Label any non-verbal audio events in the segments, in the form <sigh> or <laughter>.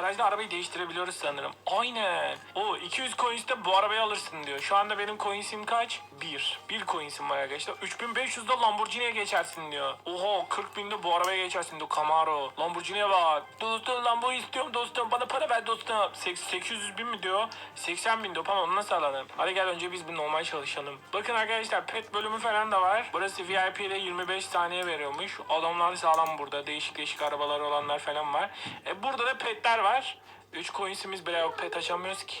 garajda arabayı değiştirebiliyoruz sanırım. Aynen. O 200 coins'te bu arabayı alırsın diyor. Şu anda benim coins'im kaç? 1. 1 coins'im var arkadaşlar. 3500'de Lamborghini'ye geçersin diyor. Oha 40 binde bu arabaya geçersin diyor. Camaro. Lamborghini'ye bak. Dostum Lambo istiyorum dostum. Bana para ver dostum. Sek- 800 bin mi diyor? 80 bin diyor. Tamam onu nasıl alalım? Hadi gel önce biz bir normal çalışalım. Bakın arkadaşlar pet bölümü falan da var. Burası VIP'de 25 saniye veriyormuş. Adamlar sağlam burada. Değişik değişik arabalar olanlar falan var. E, burada da petler var. 3 coins'imiz bile yok. Pet açamıyoruz ki.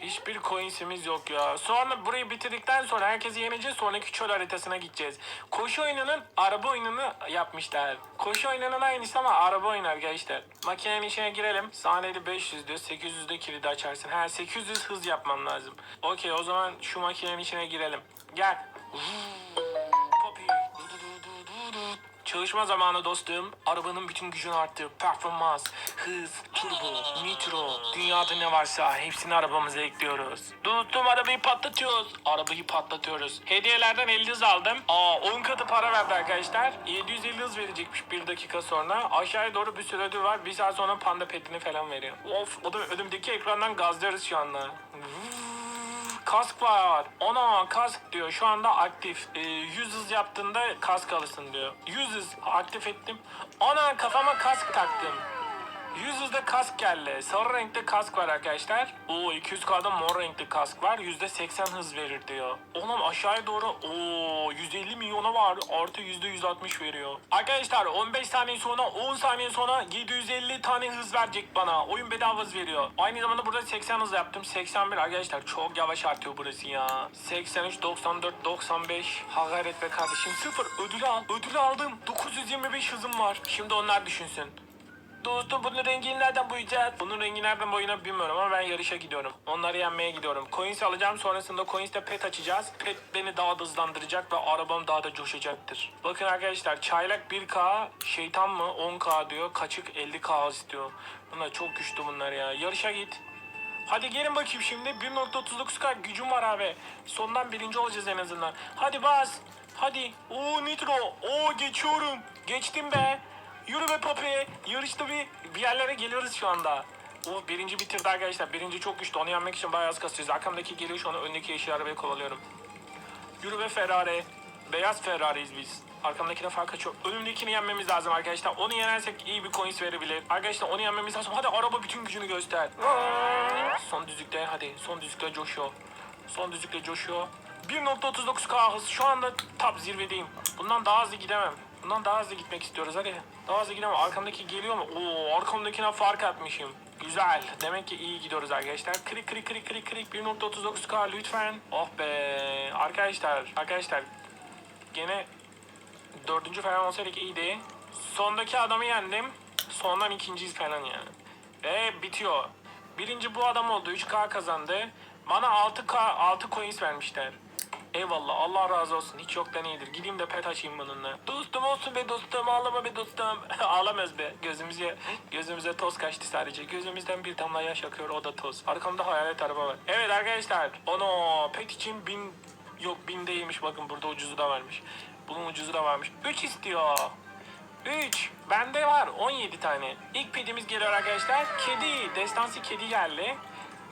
Hiçbir coins'imiz yok ya. Sonra burayı bitirdikten sonra herkesi yeneceğiz. Sonraki çöl haritasına gideceğiz. Koşu oyununun araba oyununu yapmışlar. Koşu oyununun aynısı ama araba oyunu arkadaşlar. Makinenin içine girelim. Saniyede 500 diyor. 800'de kilidi açarsın. Her 800 hız yapmam lazım. Okey o zaman şu makinenin içine girelim. Gel. Poppy. Çalışma zamanı dostum. Arabanın bütün gücünü arttı. Performans, hız, turbo, nitro, dünyada ne varsa hepsini arabamıza ekliyoruz. Dostum arabayı patlatıyoruz. Arabayı patlatıyoruz. Hediyelerden 50 hız aldım. Aa 10 katı para verdi arkadaşlar. 750 hız verecekmiş bir dakika sonra. Aşağıya doğru bir sürü ödül var. Bir saat sonra panda petini falan veriyor. Of o da önümdeki ekrandan gazlıyoruz şu anda. Kask var. Ona kask diyor. Şu anda aktif. Ee, 100 hız yaptığında kask alırsın diyor. 100 hız aktif ettim. Ana kafama kask taktım. 100 hızda kask geldi. Sarı renkte kask var arkadaşlar. Oo 200K'da mor renkli kask var. %80 hız verir diyor. Oğlum aşağıya doğru oo 150 milyona var. Artı %160 veriyor. Arkadaşlar 15 saniye sonra 10 saniye sonra 750 tane hız verecek bana. Oyun bedava hız veriyor. Aynı zamanda burada 80 hız yaptım. 81 arkadaşlar çok yavaş artıyor burası ya. 83, 94, 95. Hakaret be kardeşim. Sıfır ödülü al. Ödülü aldım. 925 hızım var. Şimdi onlar düşünsün. Dostum bunun rengini nereden boyayacağız? Bunun rengi nereden boyayacağını bilmiyorum ama ben yarışa gidiyorum. Onları yenmeye gidiyorum. Coins alacağım sonrasında coins'te pet açacağız. Pet beni daha da hızlandıracak ve arabam daha da coşacaktır. Bakın arkadaşlar çaylak 1K şeytan mı 10K diyor. Kaçık 50K istiyor. Bunlar çok güçlü bunlar ya. Yarışa git. Hadi gelin bakayım şimdi. 1.39K gücüm var abi. Sondan birinci olacağız en azından. Hadi bas. Hadi. Oo Nitro. Oo geçiyorum. Geçtim be. Yürü be Papi. Yarışta bir, bir yerlere geliyoruz şu anda. Oh birinci bitirdi arkadaşlar. Birinci çok güçlü. Onu yenmek için bayağı az kasıyoruz. Arkamdaki geliyor şu an öndeki yeşil arabayı kovalıyorum. Yürü be Ferrari. Beyaz Ferrari'yiz biz. Arkamdakine fark açıyor. Önümdekini yenmemiz lazım arkadaşlar. Onu yenersek iyi bir coins verebilir. Arkadaşlar onu yenmemiz lazım. Hadi araba bütün gücünü göster. Son düzlükte hadi. Son düzlükte coşuyor. Son düzlükte coşuyor. 1.39k hız. Şu anda top zirvedeyim. Bundan daha hızlı gidemem. Bundan daha hızlı gitmek istiyoruz hadi. Daha hızlı gidemem. Arkamdaki geliyor mu? Oo arkamdakine fark atmışım. Güzel. Demek ki iyi gidiyoruz arkadaşlar. Krik krik krik krik krik. 1.39k lütfen. Oh be. Arkadaşlar. Arkadaşlar. Gene dördüncü falan olsaydık iyiydi. Sondaki adamı yendim. Sondan ikinciyiz falan yani. Ve bitiyor. Birinci bu adam oldu. 3K kazandı. Bana 6K 6 coins vermişler. Eyvallah Allah razı olsun. Hiç yoktan iyidir. Gideyim de pet açayım bununla. Dostum olsun be dostum. Ağlama be dostum. <laughs> Ağlamaz be. Gözümüze gözümüze toz kaçtı sadece. Gözümüzden bir damla yaş akıyor. O da toz. Arkamda hayalet araba var. Evet arkadaşlar. Ono pet için bin yok bin değilmiş. Bakın burada ucuzu da varmış. Bunun ucuzu da varmış. 3 istiyor. 3. Bende var 17 tane. İlk pedimiz geliyor arkadaşlar. Kedi. Destansı kedi geldi.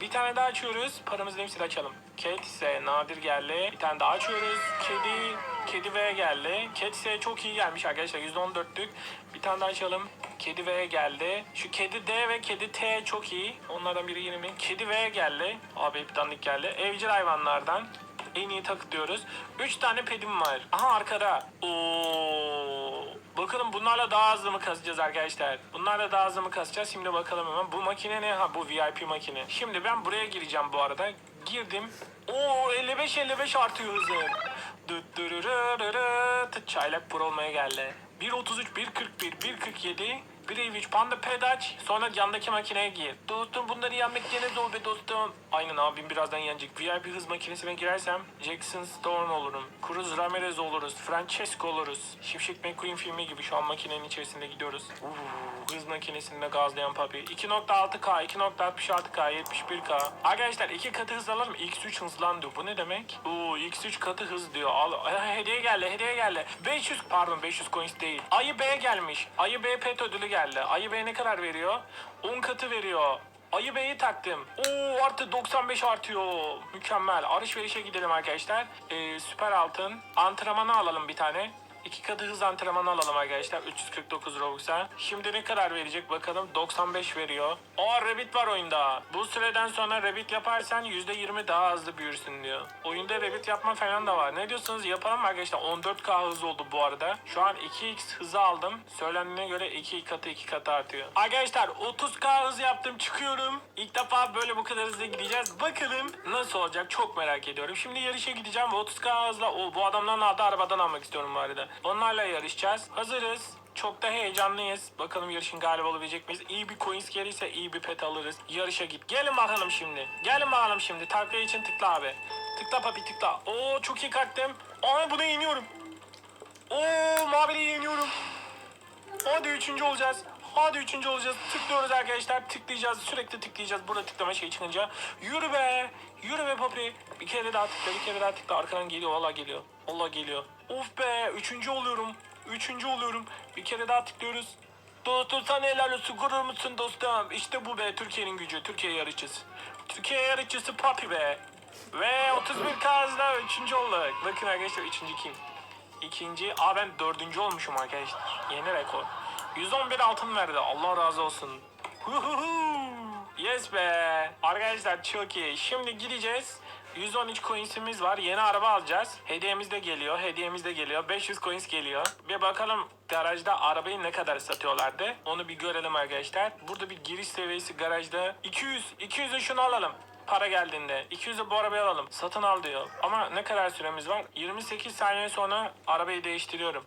Bir tane daha açıyoruz. Paramızın hepsini açalım. Cat ise nadir geldi. Bir tane daha açıyoruz. Kedi. Kedi V geldi. Cat ise çok iyi gelmiş arkadaşlar. %14'lük. Bir tane daha açalım. Kedi V geldi. Şu kedi D ve kedi T çok iyi. Onlardan biri 20. Kedi V geldi. Abi dandik geldi. Evcil hayvanlardan en iyi takıt diyoruz. 3 tane pedim var. Aha arkada. Oo. Bakalım bunlarla daha hızlı mı kasacağız arkadaşlar? Bunlarla daha hızlı mı kasacağız? Şimdi bakalım hemen. Bu makine ne? Ha bu VIP makine. Şimdi ben buraya gireceğim bu arada. Girdim. Oo 55 55 artıyor hızım. Tıt çaylak pro olmaya geldi. 1.33, 1.41, 1.47, 1.53 panda pedaç sonra yandaki makineye gir. Dostum bunları yenmek gene zor be dostum. Aynen abim birazdan yenecek. VIP hız makinesine girersem Jackson Storm olurum. Cruz Ramirez oluruz. Francesco oluruz. Şimşek McQueen filmi gibi şu an makinenin içerisinde gidiyoruz. Uuu. hız makinesinde gazlayan papi. 2.6K, 2.66K, 71K. Arkadaşlar iki katı hız alalım. X3 hızlan diyor. Bu ne demek? Oo X3 katı hız diyor. Al, hediye geldi, hediye geldi. 500 pardon 500 coins değil. Ayı B gelmiş. Ayı B pet ödülü geldi. Ayı B ne kadar veriyor? 10 katı veriyor. Ayı Bey'i taktım. Oo artı 95 artıyor. Mükemmel. Alışverişe gidelim arkadaşlar. Ee, süper altın. Antrenmanı alalım bir tane. İki katı hız antrenmanı alalım arkadaşlar. 349 Robux'a. Şimdi ne kadar verecek bakalım. 95 veriyor. Aa Rabbit var oyunda. Bu süreden sonra Rabbit yaparsan %20 daha hızlı büyürsün diyor. Oyunda Rabbit yapma falan da var. Ne diyorsunuz yapalım arkadaşlar? 14K hız oldu bu arada. Şu an 2x hızı aldım. Söylendiğine göre 2 katı 2 katı artıyor. Arkadaşlar 30K hız yaptım çıkıyorum. İlk defa böyle bu kadar hızlı gideceğiz. Bakalım nasıl olacak çok merak ediyorum. Şimdi yarışa gideceğim ve 30K hızla o bu adamların aldığı arabadan almak istiyorum bu arada. Onlarla yarışacağız. Hazırız. Çok da heyecanlıyız. Bakalım yarışın galibi olabilecek miyiz? İyi bir coins gelirse iyi bir pet alırız. Yarışa git. Gelin bakalım şimdi. Gelin bakalım şimdi. Takviye için tıkla abi. Tıkla papi tıkla. Oo çok iyi kalktım. Aa buna iniyorum. Oo maviliği yeniyorum. Hadi üçüncü olacağız. Hadi üçüncü olacağız. Tıklıyoruz arkadaşlar. Tıklayacağız. Sürekli tıklayacağız. Burada tıklama şey çıkınca. Yürü be. Yürü be papi. Bir kere daha tıkla. Bir kere daha tıkla. Arkadan geliyor. Valla geliyor. Valla geliyor. Of be. Üçüncü oluyorum. Üçüncü oluyorum. Bir kere daha tıklıyoruz. Dostum sana helal olsun. Gurur musun dostum? İşte bu be. Türkiye'nin gücü. Türkiye yarışçısı. Türkiye yarışçısı papi be. Ve 31 kazda üçüncü olduk. Bakın arkadaşlar üçüncü kim? İkinci, aa ben dördüncü olmuşum arkadaşlar. Yeni rekor. 111 altın verdi. Allah razı olsun. Yes be. Arkadaşlar çok iyi. Şimdi gideceğiz. 113 coinsimiz var. Yeni araba alacağız. Hediyemiz de geliyor. Hediyemiz de geliyor. 500 coins geliyor. Bir bakalım garajda arabayı ne kadar satıyorlardı. Onu bir görelim arkadaşlar. Burada bir giriş seviyesi garajda. 200. 200'e şunu alalım para geldiğinde 200'e bu arabayı alalım. Satın al diyor. Ama ne kadar süremiz var? 28 saniye sonra arabayı değiştiriyorum.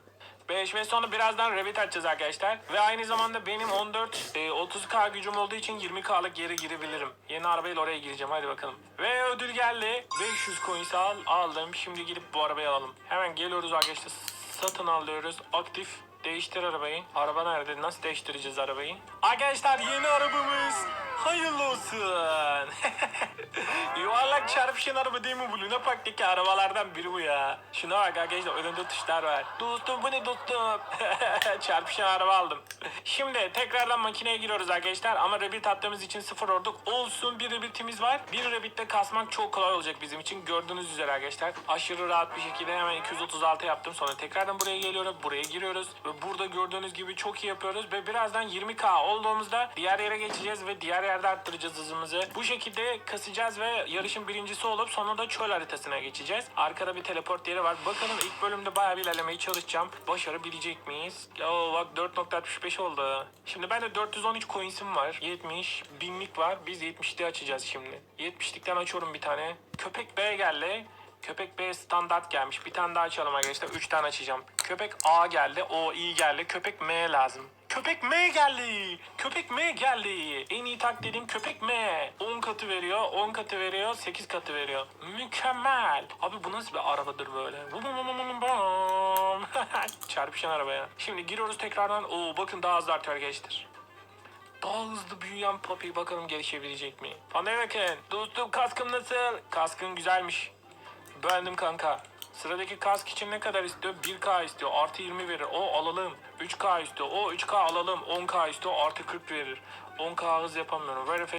5 ve sonra birazdan Revit açacağız arkadaşlar. Ve aynı zamanda benim 14 e, 30k gücüm olduğu için 20k'lık geri girebilirim. Yeni arabayla oraya gireceğim hadi bakalım. Ve ödül geldi. 500 coins al, aldım. Şimdi gidip bu arabayı alalım. Hemen geliyoruz arkadaşlar. Satın al diyoruz. Aktif. Değiştir arabayı. Araba nerede? Nasıl değiştireceğiz arabayı? Arkadaşlar yeni arabamız. Hayırlı olsun. <laughs> Yuvarlak çarpışan araba değil mi bu? Luna Park'taki arabalardan biri bu ya. Şuna bak arkadaşlar önünde tuşlar var. Dostum bu ne dostum? <laughs> çarpışan araba aldım. Şimdi tekrardan makineye giriyoruz arkadaşlar. Ama Rabbit attığımız için sıfır olduk. Olsun bir Rabbit'imiz var. Bir Rabbit'te kasmak çok kolay olacak bizim için. Gördüğünüz üzere arkadaşlar. Aşırı rahat bir şekilde hemen 236 yaptım. Sonra tekrardan buraya geliyorum. Buraya giriyoruz. Ve burada gördüğünüz gibi çok iyi yapıyoruz. Ve birazdan 20k olduğumuzda diğer yere geçeceğiz ve diğer yerde arttıracağız hızımızı. Bu şekilde kasacağız ve yarışın birincisi olup sonra da çöl haritasına geçeceğiz. Arkada bir teleport yeri var. Bakalım ilk bölümde bayağı bir ilerlemeye çalışacağım. Başarabilecek miyiz? Oo bak 4.65 oldu. Şimdi bende 413 coins'im var. 70 binlik var. Biz 70'li açacağız şimdi. 70'likten açıyorum bir tane. Köpek B geldi. Köpek B standart gelmiş. Bir tane daha açalım arkadaşlar. 3 tane açacağım. Köpek A geldi. O iyi geldi. Köpek M lazım. Köpek M geldi. Köpek M geldi. En iyi tak dediğim köpek M. 10 katı veriyor. 10 katı veriyor. 8 katı veriyor. Mükemmel. Abi bu nasıl bir arabadır böyle? <laughs> Çarpışan arabaya. Şimdi giriyoruz tekrardan. Oo bakın daha hızlı artıyor arkadaşlar. Daha hızlı büyüyen Papi bakalım gelişebilecek mi? Bana bakın. Dostum kaskım nasıl? Kaskın güzelmiş. Beğendim kanka. Sıradaki kask için ne kadar istiyor? 1K istiyor. Artı 20 verir. O alalım. 3K istiyor. O 3K alalım. 10K istiyor. Artı 40 verir. 10K hız yapamıyorum. Verify